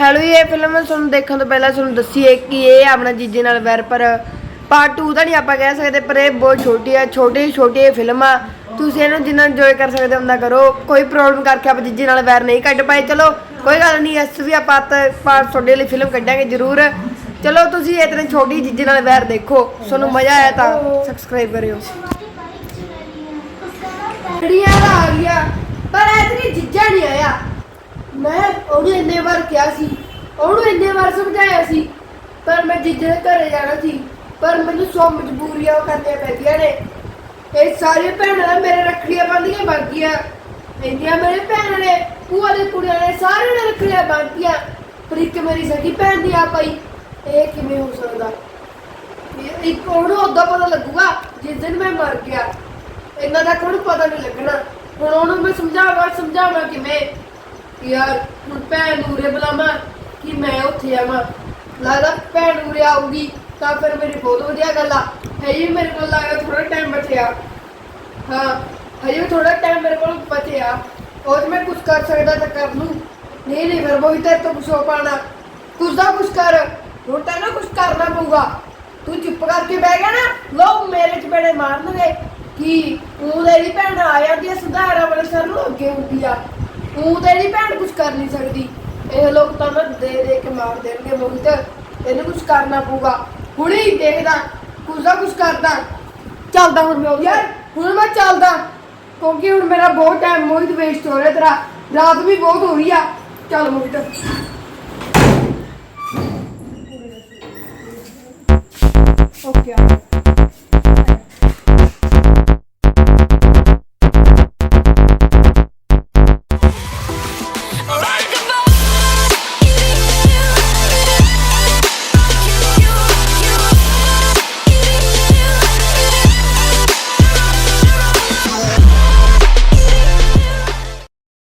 Hello ਇਹ film ਤੁਹਾਨੂੰ ਦੇਖਣ ਤੋਂ ਪਹਿਲਾਂ ਤੁਹਾਨੂੰ ਦੱਸੀਏ ਕਿ ਇਹ ਆਪਣਾ ਜੀਜੇ ਨਾਲ ਵੈਰ ਪਰ ਪਾਰਟ 2 ਦਾ ਨਹੀਂ ਆਪਾਂ ਕਹਿ ਸਕਦੇ ਪਰ ਇਹ ਬਹੁਤ ਛੋਟੀ ਆ ਛੋਟੀ ਛੋਟੀ ਇਹ ਫਿਲਮ ਆ। ਤੁਸੀਂ ਇਹਨੂੰ ਜਿੰਨਾ ਇੰਜੋਏ ਕਰ ਸਕਦੇ ਹੋ ਉਹਨਾਂ ਕਰੋ। ਕੋਈ ਪ੍ਰੋਬਲਮ ਕਰਕੇ ਆਪਾਂ ਜੀਜੇ ਨਾਲ ਵੈਰ ਨਹੀਂ ਕੱਢ ਪਾਏ। ਚਲੋ ਕੋਈ ਗੱਲ ਨਹੀਂ ਇਸ ਵੀ ਆਪਾਂ ਪਾਰਟ ਤੁਹਾਡੇ ਲਈ ਫਿਲਮ ਕੱਢਾਂਗੇ ਜ਼ਰੂਰ। ਚਲੋ ਤੁਸੀਂ ਇਤਨੇ ਛੋਟੀ ਜੀਜੇ ਨਾਲ ਵੈਰ ਦੇਖੋ। ਤੁਹਾਨੂੰ ਮਜ਼ਾ ਆਇਆ ਤਾਂ ਸਬਸਕ੍ਰਾਈਬ ਕਰਿਓ। ਕੁੜੀਆਂ ਦਾ ਆ ਗਿਆ ਪਰ ਐਤਨੀ ਜੀਜਾ ਨਹੀਂ ਆਇਆ। ਮੈਂ ਉਹਨੂੰ ਇੰਨੇ ਵਾਰ ਕਿਹਾ ਸੀ, ਉਹਨੂੰ ਇੰਨੇ ਵਾਰ ਸਮਝਾਇਆ ਸੀ, ਪਰ ਮੈਂ ਜੀਜੇ ਘਰੇ ਜਾਣਾ ਸੀ, ਪਰ ਮੈਨੂੰ ਸੌ ਮਜਬੂਰੀਆਂ ਕਰਨੀਆਂ ਪੈਂਦੀਆਂ ਨੇ। ਇਹ ਸਾਰੇ ਭੈਣਾਂ ਮੇਰੇ ਰੱਖੜੀਆਂ ਬੰਦੀਆਂ ਬਾਕੀਆਂ ਇੰਨੀਆਂ ਮੇਰੇ ਭੈਣਾਂ ਨੇ, ਭੂਆ ਦੇ ਕੁੜੀਆਂ ਨੇ ਸਾਰਿਆਂ ਨੇ ਰੱਖੜੀਆਂ ਬੰਦੀਆਂ ਪਰ ਇੱਕ ਮੇਰੀ ਸਗੀ ਭੈਣ ਦੀ ਆ ਪਈ। ਇਹ ਕਿਵੇਂ ਹੋ ਸਕਦਾ? ਇਹ ਇੱਕ ਉਹਨੂੰ ਉਦੋਂ ਪਤਾ ਲੱਗੂਗਾ, ਜਿਸ ਦਿਨ ਮੈਂ ਮਰ ਗਿਆ। ਇੰਨਾ ਤੱਕ ਉਹਨੂੰ ਪਤਾ ਨਹੀਂ ਲੱਗਣਾ। ਹੁਣ ਉਹਨੂੰ ਮੈਂ ਸਮਝਾਵਾਂ ਸਮਝਾਵਾਂ ਕਿਵੇਂ? ਯਾਰ ਹੁਣ ਭੈਣ ਨੂੰ ਉਰੇ ਬੁਲਾਵਾਂ ਕਿ ਮੈਂ ਉੱਥੇ ਆਵਾਂ। ਲੱਗਦਾ ਭੈਣ ਉਰੇ ਆਊਗੀ ਤਾਂ ਫਿਰ ਮੇਰੀ ਬਹੁਤ ਵਧੀਆ ਗੱਲ ਆ। ਹੈ ਮੇਰੇ ਕੋਲ ਲੱਗਦਾ ਥੋੜਾ ਟਾਈਮ ਬਚਿਆ। ਹਾਂ, ਹਜੇ ਥੋੜਾ ਟਾਈਮ ਮੇਰੇ ਕੋਲ ਬਚਿਆ। ਔਰ ਮੈਂ ਕੁਝ ਕਰ ਸਕਦਾ ਤਾਂ ਕਰ ਲੂੰ। ਨਹੀਂ ਨਹੀਂ, ਫਿਰ ਤੇਰੇ ਤੋਂ ਕੁਝ ਹੋ ਪਾਣਾ। ਕੁਝ ਦਾ ਕੁਝ ਕਰ। ਹੁਣ ਤਾਂ ਨਾ ਕੁਝ ਕਰਨਾ ਪਊਗਾ। ਤੂੰ ਚੁੱਪ ਕਰਕੇ ਬਹਿ ਗਿਆ ਨਾ। ਲੋਕ ਮੇਰੇ ਚ ਬੜੇ ਮਾਰਨਗੇ। ਕਿ ਉਹ ਤੇਰੀ ਭੈਣ ਆ ਜਾਂਦੀ ਹੈ ਸੁਧਾਰਾ ਵਾਲੇ ਸਰ ਨੂੰ ਅੱਗੇ ਹੁੰਦੀ ਆ। ਉਹ ਤੇਰੀ ਭੈਣ ਕੁਝ ਕਰ ਨਹੀਂ ਸਕਦੀ। ਇਹ ਲੋਕ ਤਾਂ ਨਾ ਦੇ ਦੇ ਕੇ ਮਾਰ ਦੇਣਗੇ ਮੋਹਿਤ। ਇਹਨੂੰ ਕੁਝ ਕਰਨਾ ਪਊਗਾ। ਹੁਣੇ ਹੀ ਦੇਖਦਾ ਕੁਝ ਕੁਝ ਕਰਦਾ। ਚੱਲਦਾ ਹੁਣ ਮੈਂ ਯਾਰ ਹੁਣ ਮੈਂ ਚੱਲਦਾ। ਕਿਉਂਕਿ ਹੁਣ ਮੇਰਾ ਬਹੁਤ ਟਾਈਮ ਮੋਹਿਤ ਵੇਸਟ ਹੋ ਰਿਹਾ ਤੇਰਾ। ਰਾਤ ਵੀ ਬਹੁਤ ਹੋ ਰਹੀ ਆ। ਚੱਲ ਮੋਹਿਤ।